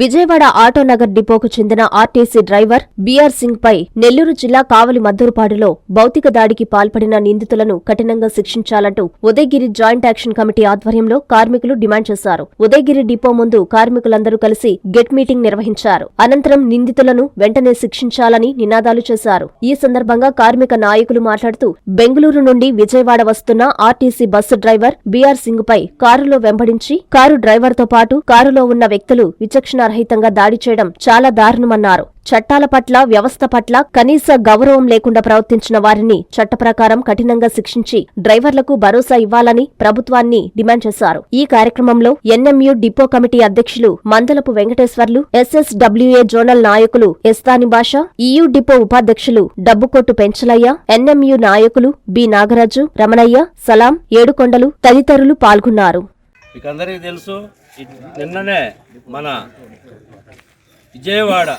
విజయవాడ ఆటోనగర్ డిపోకు చెందిన RTC driver BR Singh పై నెల్లూరు జిల్లా కావలి మద్దూరుపాడులో భౌతిక దాడికి పాల్పడిన నిందితులను కఠినంగా శిక్షించాలంటూ ఉదయగిరి జాయింట్ యాక్షన్ కమిటీ ఆధ్వర్యంలో కార్మికులు డిమాండ్ చేశారు. ఉదయగిరి డిపో ముందు కార్మికులందరూ కలిసి గెట్ మీటింగ్ నిర్వహించారు. అనంతరం నిందితులను వెంటనే శిక్షించాలని నినాదాలు చేశారు. ఈ సందర్భంగా కార్మిక నాయకులు మాట్లాడుతూ బెంగళూరు నుండి విజయవాడ వస్తున్న RTC bus driver BR Singh పై కారులో వెంబడించి కారు డ్రైవర్తో పాటు కారులో ఉన్న వ్యక్తులు విచక్షణ విచక్షణారహితంగా దాడి చేయడం చాలా దారుణమన్నారు. చట్టాల పట్ల వ్యవస్థ పట్ల కనీస గౌరవం లేకుండా ప్రవర్తించిన వారిని చట్ట ప్రకారం కఠినంగా శిక్షించి డ్రైవర్లకు భరోసా ఇవ్వాలని ప్రభుత్వాన్ని డిమాండ్ చేశారు. ఈ కార్యక్రమంలో ఎన్ఎంయు డిపో కమిటీ అధ్యక్షులు మందలపు వెంకటేశ్వర్లు ఎస్ఎస్డబ్ల్యూఏ జోనల్ నాయకులు ఎస్తాని భాష ఈయు డిపో ఉపాధ్యక్షులు డబ్బుకొట్టు పెంచలయ్య ఎన్ఎంయు నాయకులు బి నాగరాజు రమణయ్య సలాం ఏడుకొండలు తదితరులు పాల్గొన్నారు. తెలుసు నిన్ననే మన విజయవాడ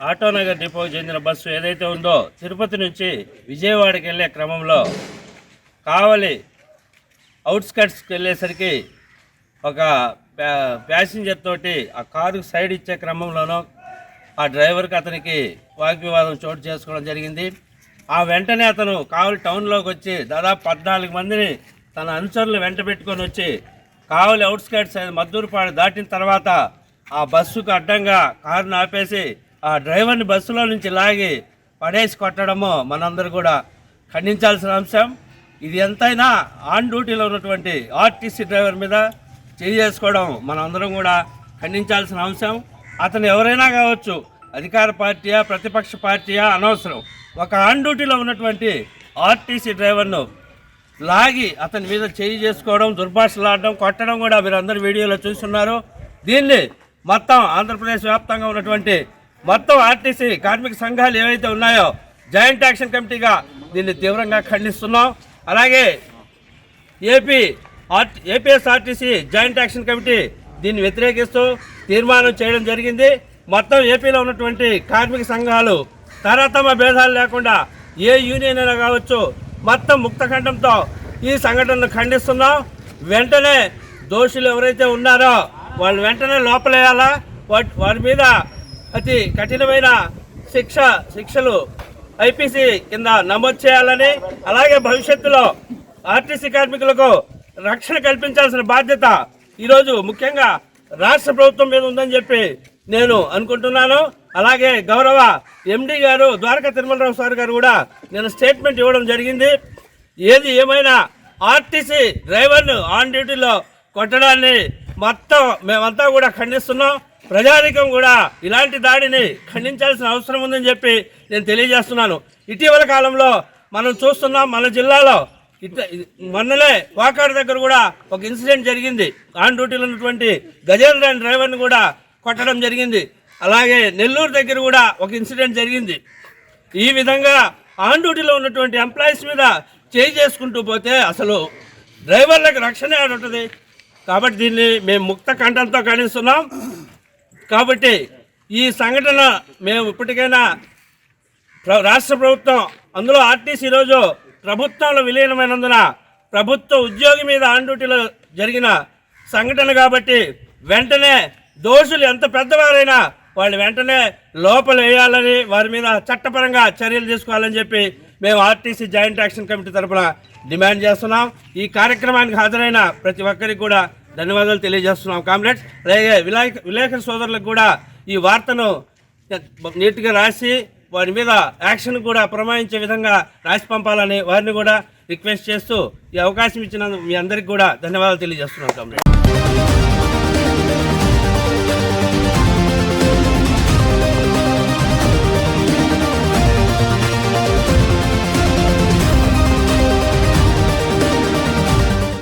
ఆటోనగర్ డిపోకి చెందిన బస్సు ఏదైతే ఉందో తిరుపతి నుంచి విజయవాడకి వెళ్ళే క్రమంలో కావలి అవుట్స్కట్స్కి వెళ్ళేసరికి ఒక ప్యా- ప్యాసింజర్ తోటి ఆ కారు సైడ్ ఇచ్చే క్రమంలోనూ ఆ డ్రైవర్కి అతనికి వాగ్వివాదం చోటు చేసుకోవడం జరిగింది. ఆ వెంటనే అతను కావలి టౌన్లోకి వచ్చి దాదాపు పద్నాలుగు మందిని తన అనుచరులు వెంట పెట్టుకొని వచ్చి కావలి అవుట్స్కట్స్ మద్దూరుపాడు దాటిన తర్వాత ఆ బస్సుకు అడ్డంగా కారును ఆపేసి ఆ డ్రైవర్ని బస్సులో నుంచి లాగి పడేసి కొట్టడము మనందరూ కూడా ఖండించాల్సిన అంశం. ఇది ఎంతైనా ఆన్ డ్యూటీలో ఉన్నటువంటి ఆర్టీసీ డ్రైవర్ మీద చేసుకోవడం మనందరం కూడా ఖండించాల్సిన అంశం. అతను ఎవరైనా కావచ్చు అధికార పార్టీయా ప్రతిపక్ష పార్టీయా అనవసరం. ఒక ఆన్ డ్యూటీలో ఉన్నటువంటి ఆర్టీసీ డ్రైవర్ను లాగి అతని మీద చేయి చేసుకోవడం దుర్భాషలాడడం కొట్టడం కూడా మీరు అందరు వీడియోలో చూస్తున్నారు. దీన్ని మొత్తం ఆంధ్రప్రదేశ్ వ్యాప్తంగా ఉన్నటువంటి మొత్తం ఆర్టీసీ కార్మిక సంఘాలు ఏవైతే ఉన్నాయో జాయింట్ యాక్షన్ కమిటీగా దీన్ని తీవ్రంగా ఖండిస్తున్నాం. అలాగే AP R APSRTC joint action committee దీన్ని వ్యతిరేకిస్తూ తీర్మానం చేయడం జరిగింది. మొత్తం ఏపీలో ఉన్నటువంటి కార్మిక సంఘాలు తరతమ భేదాలు లేకుండా ఏ యూనియన్ అయినా కావచ్చు మొత్తం ముక్తఖండంతో ఈ సంఘటనను ఖండిస్తున్నాం. వెంటనే దోషులు ఎవరైతే ఉన్నారో వాళ్ళు వెంటనే లోపలేయాలా. వాటి వారి మీద అతి కఠినమైన శిక్ష శిక్షలు ఐపీసీ కింద నమోదు చేయాలని అలాగే భవిష్యత్తులో ఆర్టీసీ కార్మికులకు రక్షణ కల్పించాల్సిన బాధ్యత ఈరోజు ముఖ్యంగా రాష్ట్ర ప్రభుత్వం మీద ఉందని చెప్పి నేను అనుకుంటున్నాను. అలాగే గౌరవ ఎండి గారు ద్వారకా తిరుమలరావు సార్ గారు కూడా నేను స్టేట్మెంట్ ఇవ్వడం జరిగింది. ఏది ఏమైనా ఆర్టీసీ డ్రైవర్ను ఆన్ డ్యూటీలో కొట్టడాన్ని మొత్తం మేమంతా కూడా ఖండిస్తున్నాం. ప్రజానికం కూడా ఇలాంటి దాడిని ఖండించాల్సిన అవసరం ఉందని చెప్పి నేను తెలియజేస్తున్నాను. ఇటీవల కాలంలో మనం చూస్తున్నాం మన జిల్లాలో ఇట మొన్నలే వాకాడు దగ్గర కూడా ఒక ఇన్సిడెంట్ జరిగింది. ఆన్ డ్యూటీలో ఉన్నటువంటి గజేంద్ర అనే డ్రైవర్ని కూడా కొట్టడం జరిగింది. అలాగే నెల్లూరు దగ్గర కూడా ఒక ఇన్సిడెంట్ జరిగింది. ఈ విధంగా ఆన్ డ్యూటీలో ఉన్నటువంటి ఎంప్లాయీస్ మీద చేయి చేసుకుంటూ పోతే అసలు డ్రైవర్లకు రక్షణ ఉంటుంది కాబట్టి దీన్ని మేము ముక్త కంఠంతో ఖండిస్తున్నాం. కాబట్టి ఈ సంఘటన మేము ఇప్పటికైనా ప్ర- రాష్ట్ర ప్రభుత్వం అందులో ఆర్టీసీ ఈరోజు ప్రభుత్వంలో విలీనమైనందున ప్రభుత్వ ఉద్యోగి మీద ఆన్ డ్యూటీలో జరిగిన సంఘటన కాబట్టి వెంటనే దోషులు ఎంత పెద్దవారైనా వాళ్ళు వెంటనే లోపల వేయాలని వారి మీద చట్టపరంగా చర్యలు తీసుకోవాలని చెప్పి మేము ఆర్టీసీ జాయింట్ యాక్షన్ కమిటీ తరఫున డిమాండ్ చేస్తున్నాం. ఈ కార్యక్రమానికి హాజరైన ప్రతి ఒక్కరికి కూడా ధన్యవాదాలు తెలియజేస్తున్నాం కామ్రేడ్స్. అలాగే విలేక విలేకరు సోదరులకు కూడా ఈ వార్తను నీట్గా రాసి వారి మీద యాక్షన్ కూడా ప్రమాణించే విధంగా రాసి పంపాలని వారిని కూడా రిక్వెస్ట్ చేస్తూ ఈ అవకాశం ఇచ్చిన మీ అందరికీ కూడా ధన్యవాదాలు తెలియజేస్తున్నాం కామ్రేడ్